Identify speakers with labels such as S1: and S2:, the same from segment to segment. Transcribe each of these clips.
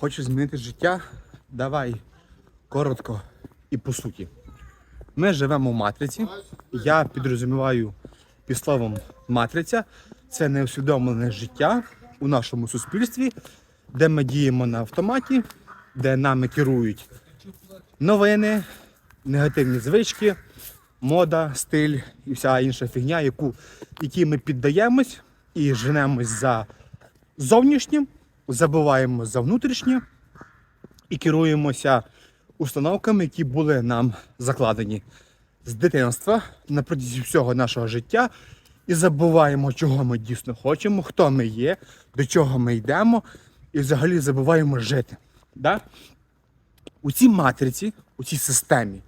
S1: Хочеш змінити життя? Давай коротко і по суті. Ми живемо в матриці. Я підрозуміваю під словом матриця. Це неусвідомлене життя у нашому суспільстві, де ми діємо на автоматі, де нами керують новини, негативні звички, мода, стиль і вся інша фігня, яку, якій ми піддаємось і женемось за зовнішнім, забуваємо за внутрішнє і керуємося установками, які були нам закладені з дитинства на протязі всього нашого життя. І забуваємо, чого ми дійсно хочемо, хто ми є, до чого ми йдемо, і взагалі забуваємо жити. Да? У цій матриці, у цій системі,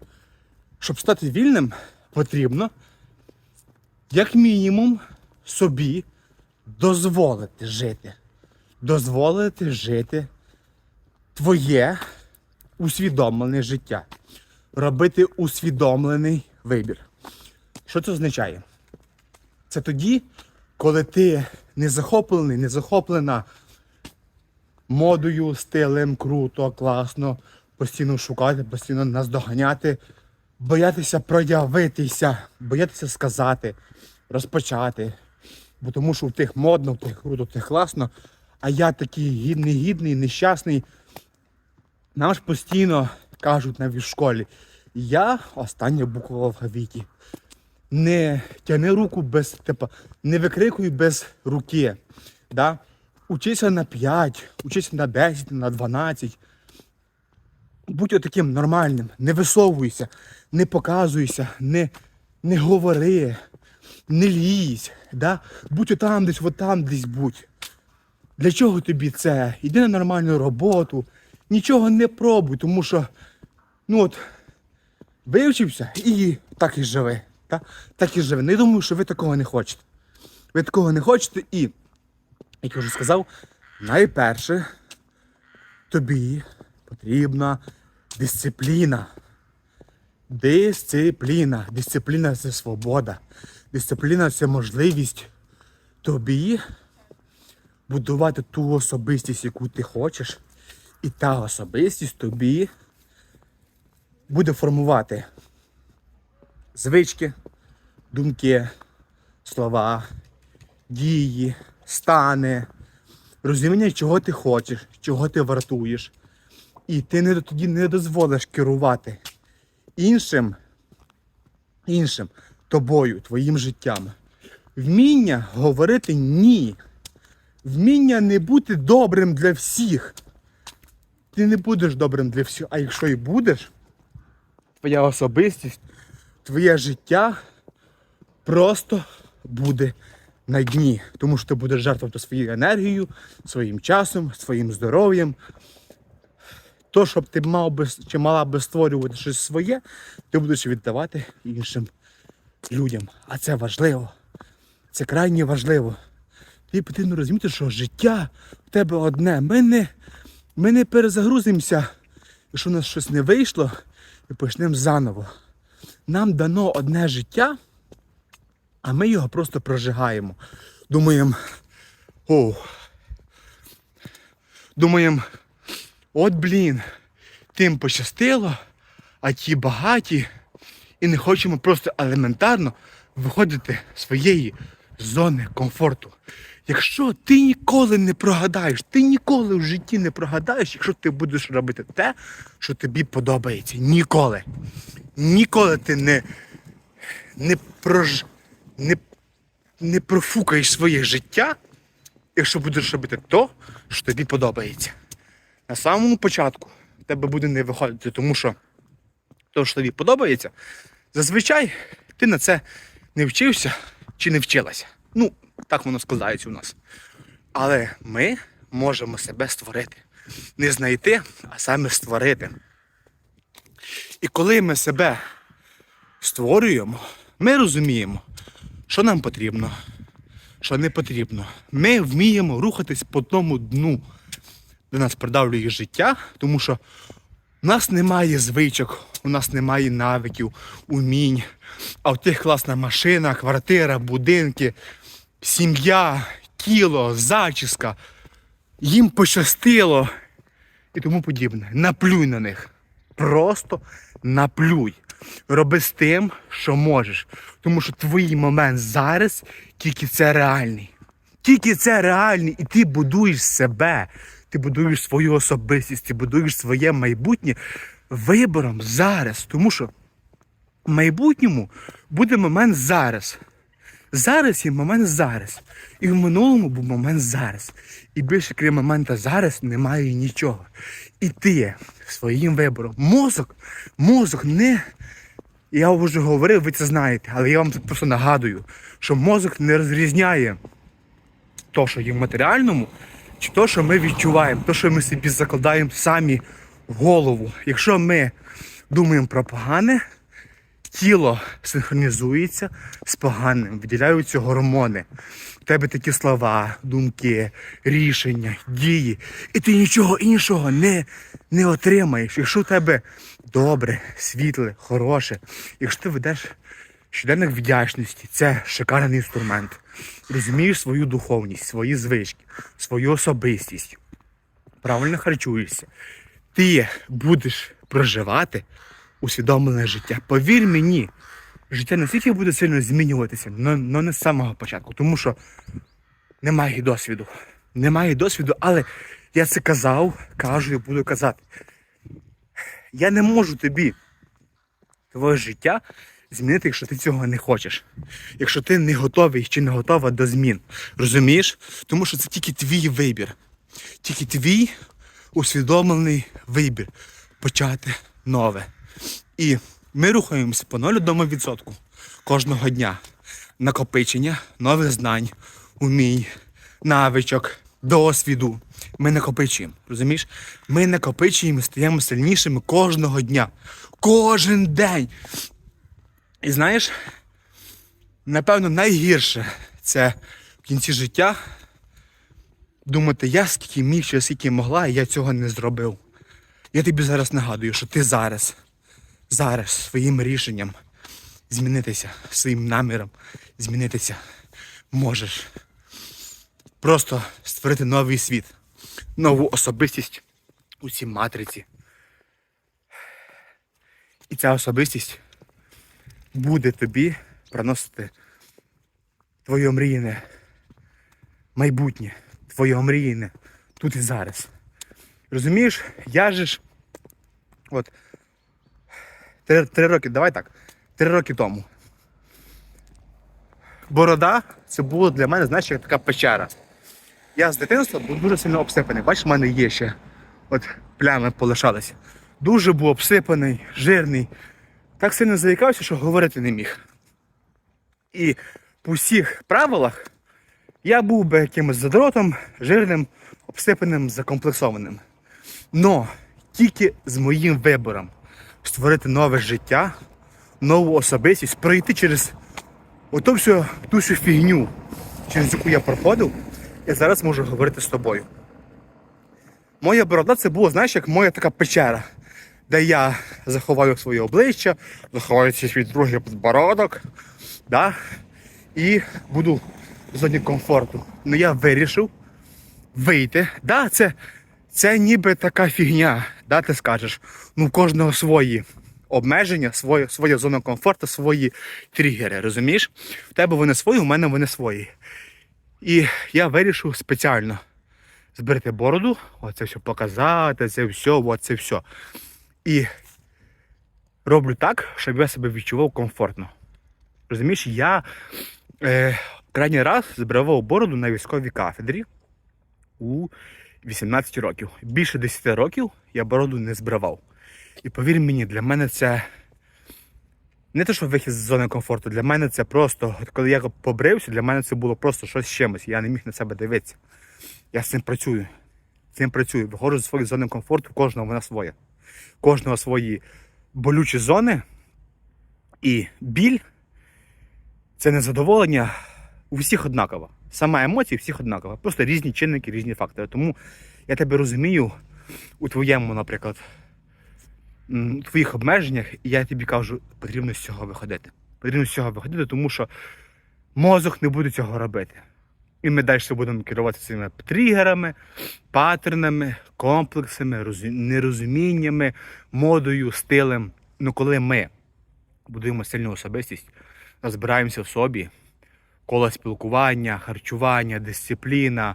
S1: щоб стати вільним, потрібно, як мінімум, собі дозволити жити. Дозволити жити твоє усвідомлене життя. Робити усвідомлений вибір. Що це означає? Це тоді, коли ти не захоплений, не захоплена модою, стилем, круто, класно, постійно шукати, постійно наздоганяти, боятися проявитися, боятися сказати, розпочати. Бо тому що в тих модно, в тих круто, в тих класно, а я такий гідний, гідний, нещасний. Нам ж постійно кажуть навіть в школі, я остання буква в алфавіті. Не тяни руку без, типа, не викрикуй без руки. Да? Учися на 5, учися на 10, на 12. Будь отаким нормальним, не висовуйся, не показуйся, не, не говори, не лізь. Да? Будь отам десь, отам десь будь. Для чого тобі це? Іди на нормальну роботу, нічого не пробуй, тому що ну от, вивчився і так і живи. Так, так і живи. Не думаю, що ви такого не хочете. Ви такого не хочете і, як я вже сказав, найперше тобі потрібна дисципліна. Дисципліна. Дисципліна це свобода. Дисципліна це можливість тобі будувати ту особистість, яку ти хочеш, і та особистість тобі буде формувати звички, думки, слова, дії, стани, розуміння, чого ти хочеш, чого ти вартуєш. І ти не, тоді не дозволиш керувати іншим, іншим тобою, твоїм життям. Вміння говорити ні. Вміння не бути добрим для всіх. Ти не будеш добрим для всіх, а якщо і будеш, твоя особистість, твоє життя просто буде на дні. Тому що ти будеш жертвувати своєю енергією, своїм часом, своїм здоров'ям. То, щоб ти мав би чи мала би створювати щось своє, ти будеш віддавати іншим людям. А це важливо. Це крайне важливо. Тобі потрібно розуміти, що життя в тебе одне. Ми не, ми не перезагрузимося, якщо у нас щось не вийшло, і почнемо заново. Нам дано одне життя, а ми його просто прожигаємо. Думаємо, о, думаємо, от блін, тим пощастило, а ті багаті, і не хочемо просто елементарно виходити з своєї зони комфорту. Якщо ти ніколи не прогадаєш, ти ніколи в житті не прогадаєш, якщо ти будеш робити те, що тобі подобається. Ніколи. Ніколи ти не, не, прож, не, не профукаєш своє життя, якщо будеш робити то, що тобі подобається. На самому початку в тебе буде не виходити, тому що то, що тобі подобається, зазвичай ти на це не вчився чи не вчилася. Ну, так воно складається у нас. Але ми можемо себе створити. Не знайти, а саме створити. І коли ми себе створюємо, ми розуміємо, що нам потрібно, що не потрібно. Ми вміємо рухатись по тому дну, де нас придавлює життя, тому що у нас немає звичок, у нас немає навиків, умінь. А в тих класна машина, квартира, будинки, сім'я, тіло, зачіска. Їм пощастило. і тому подібне. Наплюй на них. Просто наплюй. Роби з тим, що можеш. Тому що твій момент зараз тільки це реальний. Тільки це реальний, і ти будуєш себе, ти будуєш свою особистість, ти будуєш своє майбутнє вибором зараз. Тому що в майбутньому буде момент зараз. Зараз є момент зараз. І в минулому був момент зараз. І більше крім момента зараз немає нічого. І ти своїм вибором. Мозок, мозок не. Я вже говорив, ви це знаєте, але я вам просто нагадую, що мозок не розрізняє то, що є в матеріальному, чи то, що ми відчуваємо, то, що ми собі закладаємо самі в голову. Якщо ми думаємо про погане, тіло синхронізується з поганим, виділяються гормони. У тебе такі слова, думки, рішення, дії. І ти нічого іншого не, не отримаєш. Якщо у тебе добре, світле, хороше, якщо ти ведеш щоденник вдячності, це шикарний інструмент. Розумієш свою духовність, свої звички, свою особистість. Правильно харчуєшся. Ти будеш проживати усвідомлене життя. Повір мені, життя настільки буде сильно змінюватися, але не з самого початку, тому що немає досвіду. Немає досвіду, але я це казав, кажу і буду казати. Я не можу тобі твоє життя змінити, якщо ти цього не хочеш. Якщо ти не готовий чи не готова до змін. Розумієш? Тому що це тільки твій вибір. Тільки твій усвідомлений вибір почати нове. І ми рухаємося по 0,1% кожного дня. Накопичення нових знань, умінь, навичок, досвіду. Ми накопичуємо. Розумієш? Ми накопичуємо, і стаємо сильнішими кожного дня. Кожен день. І знаєш, напевно, найгірше це в кінці життя думати, я скільки міг, чи скільки могла, і я цього не зробив. Я тобі зараз нагадую, що ти зараз, зараз своїм рішенням змінитися, своїм наміром змінитися можеш. Просто створити новий світ, нову особистість у цій матриці. І ця особистість буде тобі приносити твоє мріяне майбутнє, твоє мріяне тут і зараз. Розумієш, я же ж от три, три роки, давай так, три роки тому. Борода це було для мене, знаєш, як така печера. Я з дитинства був дуже сильно обсипаний. Бачиш, в мене є ще от плями полишалися. Дуже був обсипаний, жирний. Так сильно заїкався, що говорити не міг. І по всіх правилах я був би якимось задротом, жирним, обсипаним, закомплексованим. Но тільки з моїм вибором створити нове життя, нову особистість, пройти через ото всю, ту всю фігню, через яку я проходив, я зараз можу говорити з тобою. Моя борода це було, знаєш, як моя така печера, де я заховаю своє обличчя, заховаю свій другий підбородок, да, і буду в зоні комфорту. Ну я вирішив вийти. Да, це, це ніби така фігня, да, ти скажеш. Ну, в кожного свої обмеження, своє, своя зона комфорту, свої тригери, розумієш? В тебе вони свої, у мене вони свої. І я вирішив спеціально зберегти бороду, оце все показати, це все, оце все. І роблю так, щоб я себе відчував комфортно. Розумієш, я е, крайній раз збривав бороду на військовій кафедрі у 18 років. Більше 10 років я бороду не збривав. І повір мені, для мене це не те, що вихід з зони комфорту, для мене це просто, коли я побрився, для мене це було просто щось з чимось. Я не міг на себе дивитися. Я з цим працюю. З цим працюю. Виходжу з своєї зони комфорту, кожного вона своя. Кожного свої болючі зони і біль це незадоволення у всіх однаково. Сама емоція всіх однакова. Просто різні чинники, різні фактори. Тому я тебе розумію у твоєму, наприклад, м, твоїх обмеженнях, і я тобі кажу, потрібно з цього виходити. Потрібно з цього виходити, тому що мозок не буде цього робити. І ми далі будемо керуватися цими тригерами, паттернами, комплексами, нерозуміннями, модою, стилем. Ну, коли ми будуємо сильну особистість, розбираємося в собі, коло спілкування, харчування, дисципліна,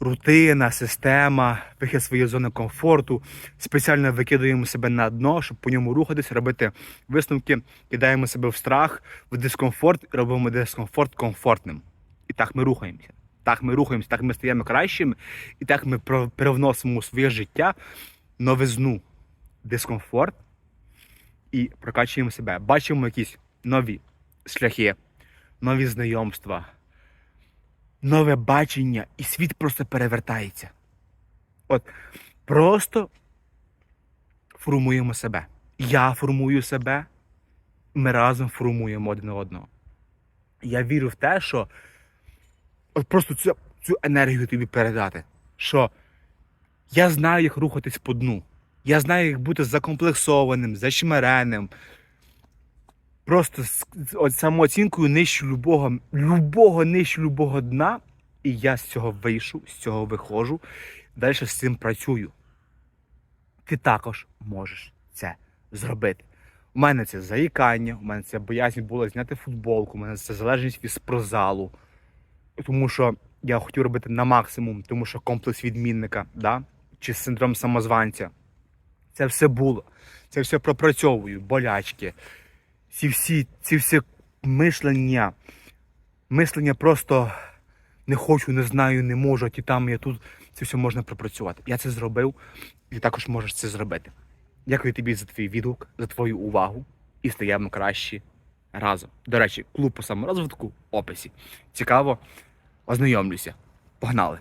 S1: рутина, система, вихід своєї зони комфорту. Спеціально викидаємо себе на дно, щоб по ньому рухатись, робити висновки, кидаємо себе в страх, в дискомфорт робимо дискомфорт комфортним. І так ми рухаємося. Так ми рухаємося, так ми стаємо кращими, і так ми привносимо у своє життя новизну, дискомфорт і прокачуємо себе. Бачимо якісь нові шляхи, нові знайомства, нове бачення, і світ просто перевертається. От просто формуємо себе. Я формую себе, ми разом формуємо один одного. Я вірю в те, що от просто цю, цю енергію тобі передати. Що я знаю, як рухатись по дну. Я знаю, як бути закомплексованим, зачмиреним. Просто з, от самооцінкою нижче любого, любого нижче любого дна. І я з цього вийшов, з цього виходжу, далі з цим працюю. Ти також можеш це зробити. У мене це заїкання, у мене це боязнь було зняти футболку, у мене це залежність від спортзалу. Тому що я хотів робити на максимум, тому що комплекс відмінника, да? чи синдром самозванця. Це все було. Це все пропрацьовую, болячки. Ці всі, ці всі мишлення. Мислення просто не хочу, не знаю, не можу, ті там, я тут. Це все можна пропрацювати. Я це зробив, і також можеш це зробити. Дякую тобі за твій відгук, за твою увагу і стаємо кращі разом. До речі, клуб по саморозвитку в описі. Цікаво, ознайомлюся. Погнали!